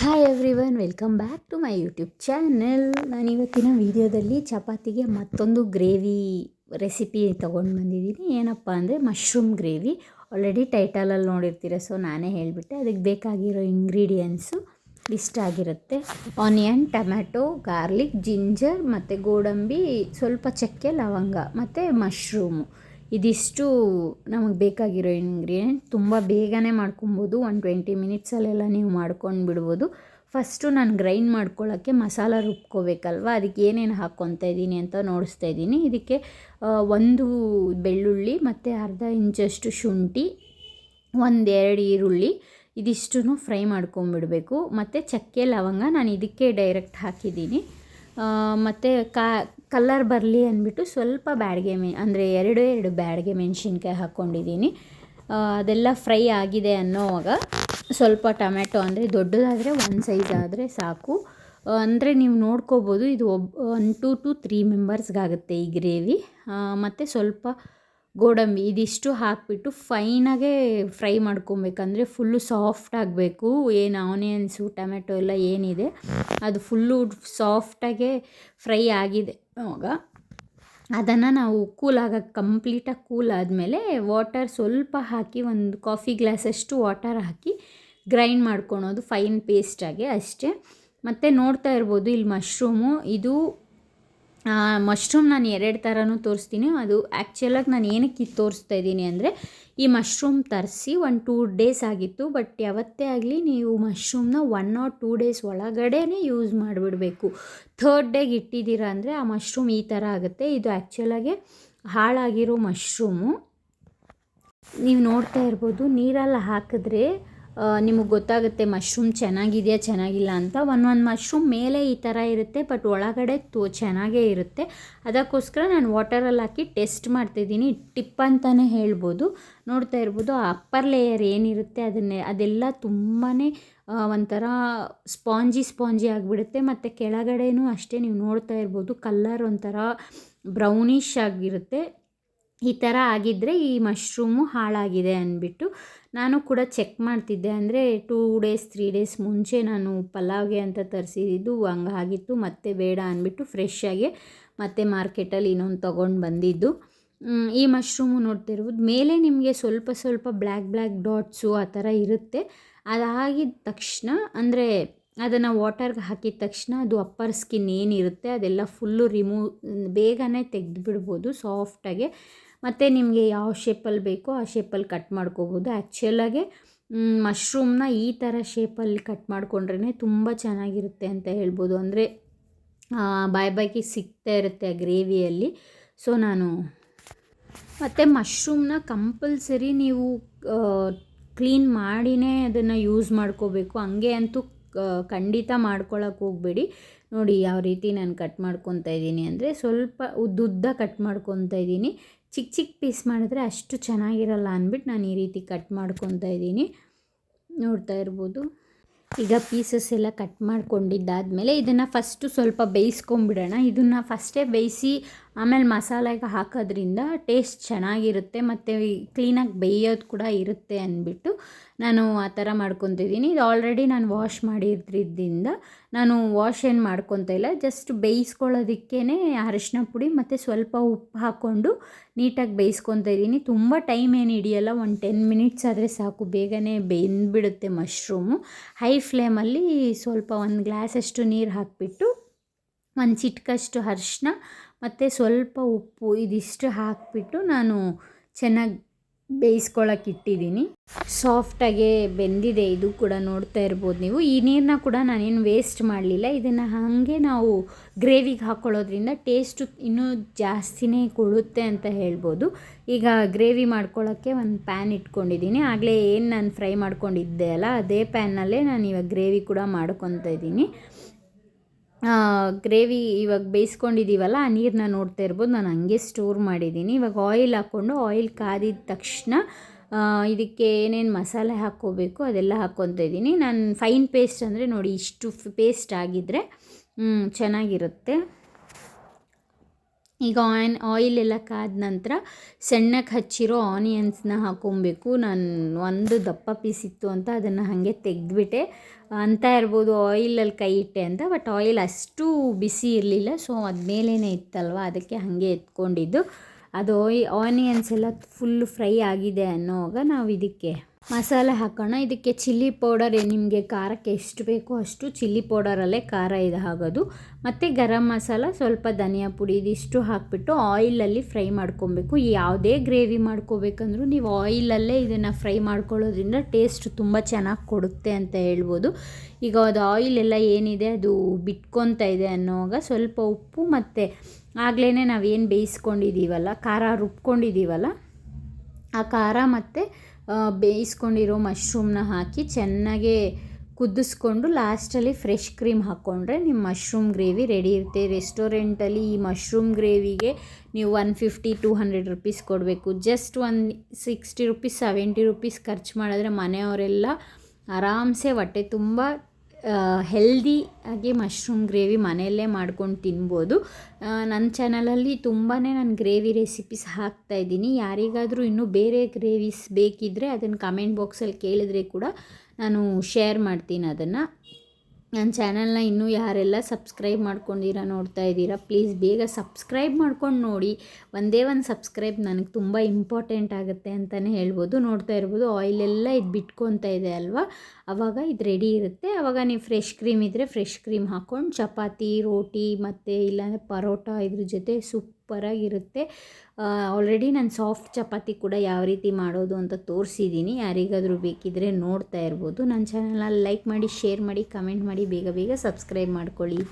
Hi everyone welcome back to my YouTube channel ನಾನು ಇವತ್ತಿನ ವೀಡಿಯೋದಲ್ಲಿ ಚಪಾತಿಗೆ ಮತ್ತೊಂದು ಗ್ರೇವಿ ರೆಸಿಪಿ ತೊಗೊಂಡು ಬಂದಿದ್ದೀನಿ. ಏನಪ್ಪ ಅಂದರೆ ಮಶ್ರೂಮ್ ಗ್ರೇವಿ ಆಲ್ರೆಡಿ ಟೈಟಲಲ್ಲಿ ನೋಡಿರ್ತೀರ ಸೊ ನಾನೇ ಹೇಳಿಬಿಟ್ಟೆ. ಅದಕ್ಕೆ ಬೇಕಾಗಿರೋ ಇಂಗ್ರೀಡಿಯೆಂಟ್ಸು ಇಷ್ಟ ಆಗಿರುತ್ತೆ. ಆನಿಯನ್ ಟೊಮ್ಯಾಟೊ ಗಾರ್ಲಿಕ್ ಜಿಂಜರ್ ಮತ್ತು ಗೋಡಂಬಿ, ಸ್ವಲ್ಪ ಚಕ್ಕೆ, ಲವಂಗ ಮತ್ತು ಮಶ್ರೂಮು ಇದಿಷ್ಟು ನಮಗೆ ಬೇಕಾಗಿರೋ ಇಂಗ್ರೀಡಿಯೆಂಟ್ ತುಂಬ ಬೇಗನೆ ಮಾಡ್ಕೊಬೋದು. ಒನ್ ಟ್ವೆಂಟಿ ಮಿನಿಟ್ಸಲ್ಲೆಲ್ಲ ನೀವು ಮಾಡ್ಕೊಂಡು ಬಿಡ್ಬೋದು. ಫಸ್ಟು ನಾನು ಗ್ರೈಂಡ್ ಮಾಡ್ಕೊಳ್ಳೋಕ್ಕೆ ಮಸಾಲ ರುಬ್ಕೋಬೇಕಲ್ವ? ಅದಕ್ಕೆ ಏನೇನು ಹಾಕ್ಕೊತಾ ಇದ್ದೀನಿ ಅಂತ ನೋಡಿಸ್ತಾ ಇದ್ದೀನಿ. ಇದಕ್ಕೆ ಒಂದು ಬೆಳ್ಳುಳ್ಳಿ ಮತ್ತು ಅರ್ಧ ಇಂಚಷ್ಟು ಶುಂಠಿ, ಒಂದೆರಡು ಈರುಳ್ಳಿ ಇದಿಷ್ಟು ಫ್ರೈ ಮಾಡ್ಕೊಂಬಿಡಬೇಕು ಮತ್ತು ಚಕ್ಕೆ ಲವಂಗ ನಾನು ಇದಕ್ಕೆ ಡೈರೆಕ್ಟ್ ಹಾಕಿದ್ದೀನಿ. ಮತ್ತು ಕಾ ಕಲ್ಲರ್ ಬರಲಿ ಅಂದ್ಬಿಟ್ಟು ಸ್ವಲ್ಪ ಬ್ಯಾಡಿಗೆ ಮೆ, ಅಂದರೆ ಎರಡು ಎರಡು ಬ್ಯಾಡಿಗೆ ಮೆಣಸಿನ್ಕಾಯಿ ಹಾಕ್ಕೊಂಡಿದ್ದೀನಿ. ಅದೆಲ್ಲ ಫ್ರೈ ಆಗಿದೆ ಅನ್ನೋವಾಗ ಸ್ವಲ್ಪ ಟೊಮೆಟೊ ಅಂದರೆ ದೊಡ್ಡದಾದರೆ ಒಂದು ಸೈಜ್ ಆದರೆ ಸಾಕು. ಅಂದರೆ ನೀವು ನೋಡ್ಕೋಬೋದು ಇದು ಒಬ್ ಒನ್ ಟು ಟು ತ್ರೀ ಮೆಂಬರ್ಸ್ಗಾಗುತ್ತೆ ಈ ಗ್ರೇವಿ. ಮತ್ತು ಸ್ವಲ್ಪ ಗೋಡಂಬಿ ಇದಿಷ್ಟು ಹಾಕಿಬಿಟ್ಟು ಫೈನಾಗೆ ಫ್ರೈ ಮಾಡ್ಕೊಬೇಕಂದ್ರೆ ಫುಲ್ಲು ಸಾಫ್ಟ್ ಆಗಬೇಕು. ಏನು ಆನಿಯನ್ಸು ಟೊಮೆಟೊ ಎಲ್ಲ ಏನಿದೆ, ಅದು ಫುಲ್ಲು ಸಾಫ್ಟಾಗೆ ಫ್ರೈ ಆಗಿದೆ ಆವಾಗ ಅದನ್ನು ನಾವು ಕೂಲ್ ಆಗೋಕ್ಕೆ ಕಂಪ್ಲೀಟಾಗಿ ಕೂಲ್ ಆದಮೇಲೆ ವಾಟರ್ ಸ್ವಲ್ಪ ಹಾಕಿ ಒಂದು ಕಾಫಿ ಗ್ಲಾಸಷ್ಟು ವಾಟರ್ ಹಾಕಿ ಗ್ರೈಂಡ್ ಮಾಡ್ಕೊಳೋದು ಫೈನ್ ಪೇಸ್ಟಾಗೆ ಅಷ್ಟೇ. ಮತ್ತು ನೋಡ್ತಾ ಇರ್ಬೋದು, ಇಲ್ಲಿ ಮಶ್ರೂಮು ಇದು ಮಶ್ರೂಮ್ ನಾನು ಎರಡು ಥರನೂ ತೋರಿಸ್ತೀನಿ. ಅದು ಆ್ಯಕ್ಚುಲಾಗಿ ನಾನು ಏನಕ್ಕೆ ತೋರಿಸ್ತಾ ಇದ್ದೀನಿ ಅಂದರೆ, ಈ ಮಶ್ರೂಮ್ ತರಿಸಿ ಒಂದು ಟೂ ಡೇಸ್ ಆಗಿತ್ತು ಬಟ್ ಯಾವತ್ತೇ ಆಗಲಿ ನೀವು ಮಶ್ರೂಮ್ನ ಒನ್ ಆರ್ ಟೂ ಡೇಸ್ ಒಳಗಡೆ ಯೂಸ್ ಮಾಡಿಬಿಡಬೇಕು. ಥರ್ಡ್ ಡೇಗೆ ಇಟ್ಟಿದ್ದೀರ ಅಂದರೆ, ಆ ಮಶ್ರೂಮ್ ಈ ಥರ ಆಗುತ್ತೆ. ಇದು ಆ್ಯಕ್ಚುಲಾಗೆ ಹಾಳಾಗಿರೋ ಮಶ್ರೂಮು ನೀವು ನೋಡ್ತಾ ಇರ್ಬೋದು, ನೀರಲ್ಲಿ ಹಾಕಿದ್ರೆ ನಿಮಗೆ ಗೊತ್ತಾಗುತ್ತೆ ಮಶ್ರೂಮ್ ಚೆನ್ನಾಗಿದೆಯಾ, ಚೆನ್ನಾಗಿಲ್ಲ ಅಂತ. ಒಂದೊಂದು ಮಶ್ರೂಮ್ ಮೇಲೆ ಈ ಥರ ಇರುತ್ತೆ ಬಟ್ ಒಳಗಡೆ ತೋ, ಚೆನ್ನಾಗೇ ಇರುತ್ತೆ. ಅದಕ್ಕೋಸ್ಕರ ನಾನು ವಾಟರಲ್ಲಿ ಹಾಕಿ ಟೆಸ್ಟ್ ಮಾಡ್ತಿದ್ದೀನಿ. ಟಿಪ್ ಅಂತಲೇ ಹೇಳ್ಬೋದು. ನೋಡ್ತಾ ಇರ್ಬೋದು ಅಪ್ಪರ್ ಲೇಯರ್ ಏನಿರುತ್ತೆ, ಅದನ್ನೇ, ಅದೆಲ್ಲ ತುಂಬಾ ಒಂಥರ ಸ್ಪಾಂಜಿ ಸ್ಪಾಂಜಿ ಆಗಿಬಿಡುತ್ತೆ. ಮತ್ತು ಕೆಳಗಡೆನೂ ಅಷ್ಟೇ, ನೀವು ನೋಡ್ತಾ ಇರ್ಬೋದು ಕಲ್ಲರ್ ಒಂಥರ ಬ್ರೌನಿಷ್ ಆಗಿರುತ್ತೆ. ಈ ಥರ ಆಗಿದ್ದರೆ ಈ ಮಶ್ರೂಮು ಹಾಳಾಗಿದೆ ಅಂದ್ಬಿಟ್ಟು ನಾನು ಕೂಡ ಚೆಕ್ ಮಾಡ್ತಿದ್ದೆ. ಅಂದರೆ ಟೂ ಡೇಸ್, ತ್ರೀ ಡೇಸ್ ಮುಂಚೆ ನಾನು ಪಲಾವ್ಗೆ ಅಂತ ತರಿಸಿದ್ದು ಹಂಗಾಗಿತ್ತು ಮತ್ತೆ ಬೇಡ ಅಂದ್ಬಿಟ್ಟು ಫ್ರೆಶ್ಶಾಗೆ ಮತ್ತೆ ಮಾರ್ಕೆಟಲ್ಲಿ ಇನ್ನೊಂದು ತೊಗೊಂಡು ಬಂದಿದ್ದು. ಈ ಮಶ್ರೂಮು ನೋಡ್ತಿರ್ಬೋದು ಮೇಲೆ ನಿಮಗೆ ಸ್ವಲ್ಪ ಸ್ವಲ್ಪ ಬ್ಲ್ಯಾಕ್ ಬ್ಲ್ಯಾಕ್ ಡಾಟ್ಸು ಆ ಥರ ಇರುತ್ತೆ. ಅದಾಗಿದ ತಕ್ಷಣ, ಅಂದರೆ ಅದನ್ನು ವಾಟರ್ಗೆ ಹಾಕಿದ ತಕ್ಷಣ ಅದು ಅಪ್ಪರ್ ಸ್ಕಿನ್ ಏನಿರುತ್ತೆ ಅದೆಲ್ಲ ಫುಲ್ಲು ರಿಮೂವ್, ಬೇಗನೆ ತೆಗೆದು ಬಿಡ್ಬೋದು ಸಾಫ್ಟಾಗೆ. ಮತ್ತು ನಿಮಗೆ ಯಾವ ಶೇಪಲ್ಲಿ ಬೇಕೋ ಆ ಶೇಪಲ್ಲಿ ಕಟ್ ಮಾಡ್ಕೋಬೋದು. ಆ್ಯಕ್ಚುಲಾಗೆ ಮಶ್ರೂಮ್ನ ಈ ಥರ ಶೇಪಲ್ಲಿ ಕಟ್ ಮಾಡಿಕೊಂಡ್ರೇ ತುಂಬ ಚೆನ್ನಾಗಿರುತ್ತೆ ಅಂತ ಹೇಳ್ಬೋದು. ಅಂದರೆ ಬಾಯ್ ಬಾಯ್ಗೆ ಸಿಗ್ತಾ ಇರುತ್ತೆ ಆ ಗ್ರೇವಿಯಲ್ಲಿ ಸೊ ನಾನು ಮತ್ತು ಮಶ್ರೂಮ್ನ ಕಂಪಲ್ಸರಿ ನೀವು ಕ್ಲೀನ್ ಮಾಡಿನೇ ಅದನ್ನು ಯೂಸ್ ಮಾಡ್ಕೋಬೇಕು. ಹಂಗೆ ಅಂತೂ ಖಂಡಿತ ಮಾಡ್ಕೊಳಕ್ಕೆ ಹೋಗಬೇಡಿ. ನೋಡಿ, ಯಾವ ರೀತಿ ನಾನು ಕಟ್ ಮಾಡ್ಕೊತಾ ಇದ್ದೀನಿ ಅಂದರೆ ಸ್ವಲ್ಪ ಉದ್ದುದ್ದ ಕಟ್ ಮಾಡ್ಕೊತಾ ಇದ್ದೀನಿ. ಚಿಕ್ಕ ಚಿಕ್ಕ ಪೀಸ್ ಮಾಡಿದ್ರೆ ಅಷ್ಟು ಚೆನ್ನಾಗಿರಲ್ಲ ಅಂದ್ಬಿಟ್ಟು ನಾನು ಈ ರೀತಿ ಕಟ್ ಮಾಡ್ಕೊತಾ ಇದ್ದೀನಿ. ನೋಡ್ತಾ ಇರ್ಬೋದು. ಈಗ ಪೀಸಸ್ ಎಲ್ಲ ಕಟ್ ಮಾಡ್ಕೊಂಡಿದ್ದಾದಮೇಲೆ ಇದನ್ನು ಫಸ್ಟು ಸ್ವಲ್ಪ ಬೇಯಿಸ್ಕೊಂಬಿಡೋಣ ಇದನ್ನು ಫಸ್ಟೇ ಬೇಯಿಸಿ ಆಮೇಲೆ ಮಸಾಲೆಗೆ ಹಾಕೋದ್ರಿಂದ ಟೇಸ್ಟ್ ಚೆನ್ನಾಗಿರುತ್ತೆ ಮತ್ತು ಕ್ಲೀನಾಗಿ ಬೇಯೋದು ಕೂಡ ಇರುತ್ತೆ ಅಂದ್ಬಿಟ್ಟು ನಾನು ಆ ಥರ ಮಾಡ್ಕೊತಿದ್ದೀನಿ. ಇದು ಆಲ್ರೆಡಿ ನಾನು ವಾಶ್ ಮಾಡಿದ್ರಿಂದ ನಾನು ವಾಶ್ ಏನು ಮಾಡ್ಕೊತ ಇಲ್ಲ, ಜಸ್ಟ್ ಬೇಯಿಸ್ಕೊಳ್ಳೋದಕ್ಕೇ ಅರಿಶಿನ ಪುಡಿ ಮತ್ತು ಸ್ವಲ್ಪ ಉಪ್ಪು ಹಾಕ್ಕೊಂಡು ನೀಟಾಗಿ ಬೇಯಿಸ್ಕೊತ ಇದ್ದೀನಿ ತುಂಬ ಟೈಮ್ ಏನು ಹಿಡಿಯಲ್ಲ, ಒಂದು ಟೆನ್ ಮಿನಿಟ್ಸ್ ಆದರೆ ಸಾಕು, ಬೇಗನೆ ಬೆಂದ್ಬಿಡುತ್ತೆ ಮಶ್ರೂಮು. ಹೈ ಫ್ಲೇಮಲ್ಲಿ ಸ್ವಲ್ಪ ಒಂದು ಗ್ಲಾಸಷ್ಟು ನೀರು ಹಾಕಿಬಿಟ್ಟು ಒಂದು ಚಿಟ್ಕಷ್ಟು ಅರ್ಶಿನ ಮತ್ತು ಸ್ವಲ್ಪ ಉಪ್ಪು ಇದಿಷ್ಟು ಹಾಕಿಬಿಟ್ಟು ನಾನು ಚೆನ್ನಾಗಿ ಬೇಯಿಸ್ಕೊಳ್ಳೋಕೆ ಇಟ್ಟಿದ್ದೀನಿ. ಸಾಫ್ಟಾಗೆ ಬೆಂದಿದೆ, ಇದು ಕೂಡ ನೋಡ್ತಾ ಇರ್ಬೋದು ನೀವು. ಈ ನೀರನ್ನ ಕೂಡ ನಾನೇನು ವೇಸ್ಟ್ ಮಾಡಲಿಲ್ಲ. ಇದನ್ನು ಹಾಗೆ ನಾವು ಗ್ರೇವಿಗೆ ಹಾಕ್ಕೊಳ್ಳೋದ್ರಿಂದ ಟೇಸ್ಟು ಇನ್ನೂ ಜಾಸ್ತಿನೇ ಕೊಡುತ್ತೆ ಅಂತ ಹೇಳ್ಬೋದು. ಈಗ ಗ್ರೇವಿ ಮಾಡ್ಕೊಳ್ಳೋಕ್ಕೆ ಒಂದು ಪ್ಯಾನ್ ಇಟ್ಕೊಂಡಿದ್ದೀನಿ. ಆಗಲೇ ಏನು ನಾನು ಫ್ರೈ ಮಾಡ್ಕೊಂಡಿದ್ದೆ ಅಲ್ಲ, ಅದೇ ಪ್ಯಾನಲ್ಲೇ ನಾನು ಇವಾಗ ಗ್ರೇವಿ ಕೂಡ ಮಾಡ್ಕೊತಾ ಇದ್ದೀನಿ. ಗ್ರೇವಿ ಇವಾಗ ಬೇಯಿಸ್ಕೊಂಡಿದ್ದೀವಲ್ಲ ಆ ನೀರನ್ನ ನೋಡ್ತಾ ಇರ್ಬೋದು. ನಾನು ಹಂಗೆ ಸ್ಟೋರ್ ಮಾಡಿದ್ದೀನಿ. ಇವಾಗ ಆಯಿಲ್ ಹಾಕ್ಕೊಂಡು ಆಯಿಲ್ ಕಾದಿದ ತಕ್ಷಣ ಇದಕ್ಕೆ ಏನೇನು ಮಸಾಲೆ ಹಾಕ್ಕೋಬೇಕು ಅದೆಲ್ಲ ಹಾಕ್ಕೊತ ಇದ್ದೀನಿ. ನಾನು ಫೈನ್ ಪೇಸ್ಟ್ ಅಂದರೆ ನೋಡಿ ಇಷ್ಟು ಪೇಸ್ಟ್ ಆಗಿದ್ದರೆ ಚೆನ್ನಾಗಿರುತ್ತೆ. ಈಗ ಆಯಿನ್ ಆಯಿಲ್ ಎಲ್ಲ ಕಾದ ನಂತರ ಸಣ್ಣಕ್ಕೆ ಹಚ್ಚಿರೋ ಆನಿಯನ್ಸ್ನ ಹಾಕ್ಕೊಬೇಕು ನಾನು ಒಂದು ದಪ್ಪ ಪೀಸ್ ಇತ್ತು ಅಂತ ಅದನ್ನು ಹಾಗೆ ತೆಗೆದ್ಬಿಟ್ಟೆ. ಅಂತ ಇರ್ಬೋದು ಆಯಿಲಲ್ಲಿ ಕೈ ಇಟ್ಟೆ ಅಂತ ಬಟ್ ಆಯಿಲ್ ಅಷ್ಟು ಬಿಸಿ ಇರಲಿಲ್ಲ. ಸೊ ಅದ್ಮೇಲೇ ಇತ್ತಲ್ವ? ಅದಕ್ಕೆ ಹಾಗೆ ಎತ್ಕೊಂಡಿದ್ದು. ಅದು ಆನಿಯನ್ಸ್ ಎಲ್ಲ ಫುಲ್ ಫ್ರೈ ಆಗಿದೆ ಅನ್ನೋವಾಗ ನಾವು ಇದಕ್ಕೆ ಮಸಾಲೆ ಹಾಕೋಣ. ಇದಕ್ಕೆ ಚಿಲ್ಲಿ ಪೌಡರ್ ನಿಮಗೆ ಖಾರಕ್ಕೆ ಎಷ್ಟು ಬೇಕೋ ಅಷ್ಟು ಚಿಲ್ಲಿ ಪೌಡರಲ್ಲೇ ಖಾರ ಇದು ಆಗೋದು ಮತ್ತು ಗರಂ ಮಸಾಲ, ಸ್ವಲ್ಪ ಧನಿಯಾ ಪುಡಿ, ಇದಿಷ್ಟು ಹಾಕಿಬಿಟ್ಟು ಆಯಿಲಲ್ಲಿ ಫ್ರೈ ಮಾಡ್ಕೊಬೇಕು. ಯಾವುದೇ ಗ್ರೇವಿ ಮಾಡ್ಕೋಬೇಕಂದ್ರೂ ನೀವು ಆಯಿಲಲ್ಲೇ ಇದನ್ನು ಫ್ರೈ ಮಾಡ್ಕೊಳ್ಳೋದ್ರಿಂದ ಟೇಸ್ಟ್ ತುಂಬ ಚೆನ್ನಾಗಿ ಕೊಡುತ್ತೆ ಅಂತ ಹೇಳ್ಬೋದು. ಈಗ ಅದು ಆಯಿಲ್ ಎಲ್ಲ ಏನಿದೆ, ಅದು ಬಿಟ್ಕೊತಾ ಇದೆ ಅನ್ನೋವಾಗ ಸ್ವಲ್ಪ ಉಪ್ಪು ಮತ್ತು ಆಗಲೇ ನಾವೇನು ಬೇಯಿಸ್ಕೊಂಡಿದ್ದೀವಲ್ಲ ಖಾರ ರುಬ್ಕೊಂಡಿದ್ದೀವಲ್ಲ ಆ ಖಾರ ಮತ್ತು ಬೇಯಿಸ್ಕೊಂಡಿರೋ ಮಶ್ರೂಮ್ನ ಹಾಕಿ ಚೆನ್ನಾಗೆ ಕುದಿಸ್ಕೊಂಡು ಲಾಸ್ಟಲ್ಲಿ ಫ್ರೆಶ್ ಕ್ರೀಮ್ ಹಾಕ್ಕೊಂಡ್ರೆ ನಿಮ್ಮ ಮಶ್ರೂಮ್ ಗ್ರೇವಿ ರೆಡಿ ಇರುತ್ತೆ. ರೆಸ್ಟೋರೆಂಟಲ್ಲಿ ಈ ಮಶ್ರೂಮ್ ಗ್ರೇವಿಗೆ ನೀವು one fifty two hundred rupees ಕೊಡಬೇಕು. Just one sixty rupees seventy rupees ಖರ್ಚು ಮಾಡಿದ್ರೆ ಮನೆಯವರೆಲ್ಲ ಆರಾಮ್ಸೆ ಹೊಟ್ಟೆ ತುಂಬ ಹೆಲ್ದಿ ಆಗಿ ಮಶ್ರೂಮ್ ಗ್ರೇವಿ ಮನೆಯಲ್ಲೇ ಮಾಡ್ಕೊಂಡು ತಿನ್ಬೋದು. ನನ್ನ ಚಾನಲಲ್ಲಿ ತುಂಬಾ ನಾನು ಗ್ರೇವಿ ರೆಸಿಪೀಸ್ ಹಾಕ್ತಾಯಿದ್ದೀನಿ ಯಾರಿಗಾದರೂ ಇನ್ನೂ ಬೇರೆ ಗ್ರೇವೀಸ್ ಬೇಕಿದ್ದರೆ ಅದನ್ನು ಕಮೆಂಟ್ ಬಾಕ್ಸಲ್ಲಿ ಕೇಳಿದ್ರೆ ಕೂಡ ನಾನು ಶೇರ್ ಮಾಡ್ತೀನಿ ಅದನ್ನು. ನನ್ನ ಚಾನಲ್ನ ಇನ್ನೂ ಯಾರೆಲ್ಲ ಸಬ್ಸ್ಕ್ರೈಬ್ ಮಾಡ್ಕೊಂಡಿರ ನೋಡ್ತಾ ಇದ್ದೀರಾ, ಪ್ಲೀಸ್ ಬೇಗ ಸಬ್ಸ್ಕ್ರೈಬ್ ಮಾಡ್ಕೊಂಡು ನೋಡಿ. ಒಂದೇ ಒಂದು ಸಬ್ಸ್ಕ್ರೈಬ್ ನನಗೆ ತುಂಬ ಇಂಪಾರ್ಟೆಂಟ್ ಆಗುತ್ತೆ ಅಂತಲೇ ಹೇಳ್ಬೋದು. ನೋಡ್ತಾ ಇರ್ಬೋದು ಆಯಿಲೆಲ್ಲ ಇದು ಬಿಟ್ಕೊತಾ ಇದೆ ಅಲ್ವಾ? ಆವಾಗ ಇದು ರೆಡಿ ಇರುತ್ತೆ. ಆವಾಗ ನೀವು ಫ್ರೆಶ್ ಕ್ರೀಮ್ ಇದ್ದರೆ ಫ್ರೆಶ್ ಕ್ರೀಮ್ ಹಾಕ್ಕೊಂಡು ಚಪಾತಿ, ರೋಟಿ ಮತ್ತು ಇಲ್ಲಾಂದರೆ ಪರೋಟ ಇದ್ರ ಜೊತೆ ಸೂಪರಾಗಿರುತ್ತೆ ಆಲ್ರೆಡಿ ನಾನು ಸಾಫ್ಟ್ ಚಪಾತಿ ಕೂಡ ಯಾವ ರೀತಿ ಮಾಡೋದು ಅಂತ ತೋರಿಸಿದ್ದೀನಿ ಯಾರಿಗಾದರೂ ಬೇಕಿದ್ದರೆ ನೋಡ್ತಾ ಇರ್ಬೋದು. ನನ್ನ ಚಾನಲಲ್ಲಿ ಲೈಕ್ ಮಾಡಿ ಶೇರ್ ಮಾಡಿ ಕಮೆಂಟ್ ಮಾಡಿ, ಬೇಗ ಬೇಗ ಸಬ್ಸ್ಕ್ರೈಬ್ ಮಾಡ್ಕೊಳ್ಳಿ.